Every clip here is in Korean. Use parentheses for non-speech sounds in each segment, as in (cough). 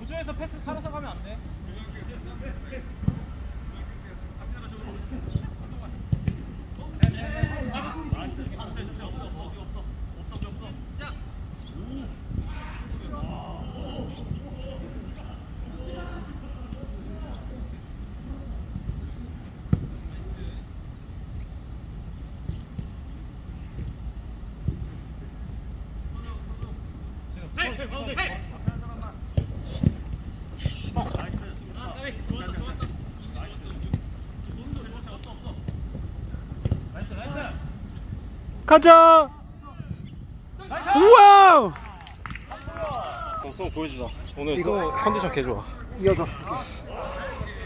우주에서 아, 패스 살아서 가면 안 돼. 가자. 와우. 어, 송 보여주자. 오늘 송 컨디션 개 좋아. 이어서.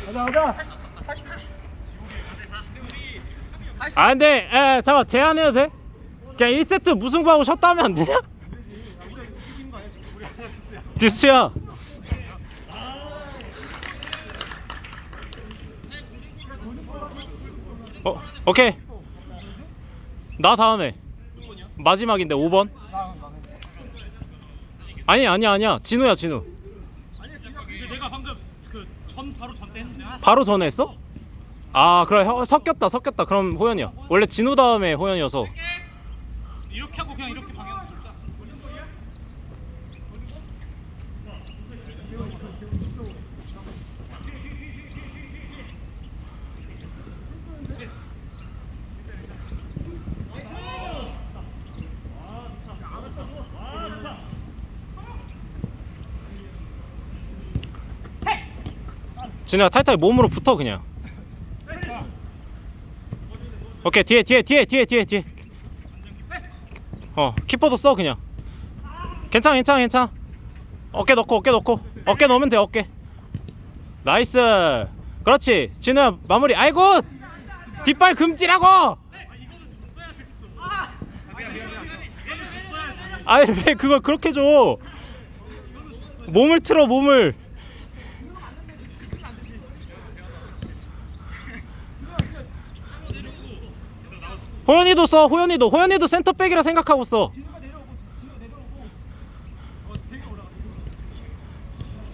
가자 가자. 아 근데 에 잠깐 제안해도 돼? 그냥 1세트 무승부하고 쉬었다 하면 안 되냐? 듀스야. 어 오케이. 나 다음에. 마지막인데 5번? 아니 아니야 아니야. 진우야 진우. 내가 방금 그 전 바로 전 때 했는데. 아, 바로 전에 했어? 아 그래. 혀- 섞였다 섞였다. 그럼 호연이야. 원래 진우 다음에 호연이어서. 이렇게 하고 그냥 이렇게 방향 돌자. 진우야 타이타이 몸으로 붙어 그냥. 오케이 뒤에 뒤에 뒤에 뒤에 뒤에 뒤에. 어 키퍼도 써 그냥. 괜찮아 괜찮아 괜찮아. 어깨 넣고 어깨 넣고. 어깨 넣으면 돼 어깨. 나이스. 그렇지. 진우야 마무리. 아이고 뒷발 금지라고! 아니 왜 그걸 그렇게 줘? 몸을 틀어 몸을 호연이도 써 호연이도. 호연이도 센터백이라 생각하고 써.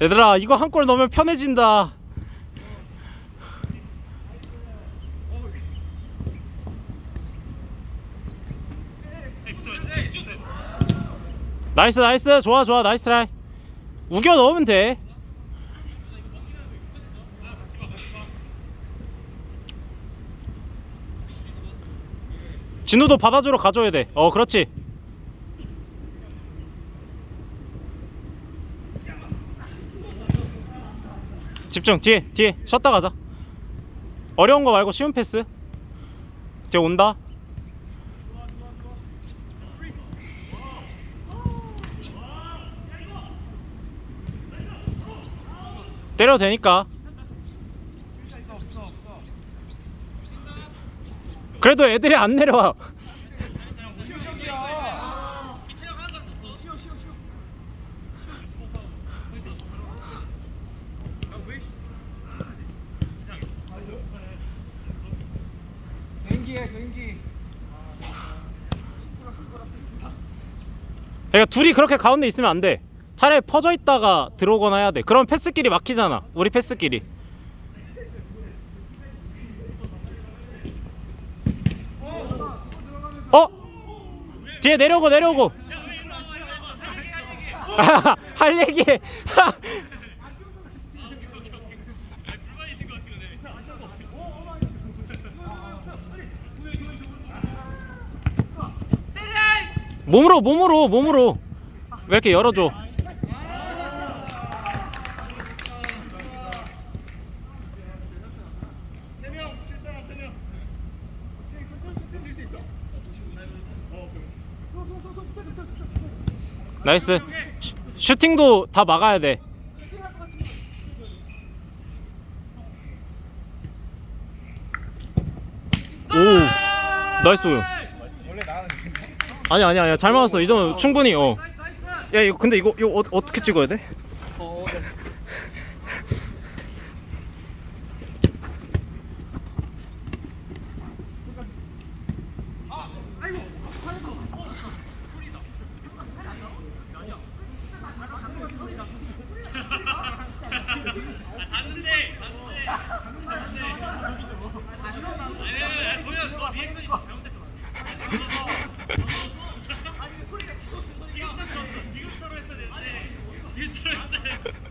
얘들아 이거 한 골 넣으면 편해진다. 나이스 나이스. 좋아 좋아. 나이스 트라이. 우겨 넣으면 돼 진우도 받아주러 가줘야 돼. 어, 그렇지. 집중. 뒤에, 뒤에. 쉬었다 가자. 어려운 거 말고 쉬운 패스. 뒤에 온다. 때려도 되니까. 그래도 애들이 안 내려와. 그러니까 둘이 그렇게 가운데 있으면 안 돼. 차라리 퍼져 있다가 들어오거나 해야 돼. 그럼 패스끼리 막히잖아. 우리 패스끼리. 어? 뒤에 내려오고 내려오고. (laughs) 할 얘기. 해. (laughs) 몸으로 몸으로 몸으로 왜 이렇게 열어줘? 나이스 슈- 슈팅도 다 막아야 돼. 오 나이스 오영. 아니 아니 아니 잘 맞았어 이 정도 충분히 어. 야 이거 근데 이거 이거 어, 어떻게 찍어야 돼? 지금 처럼 했어야 되는데 지금 처럼 했어야 되는데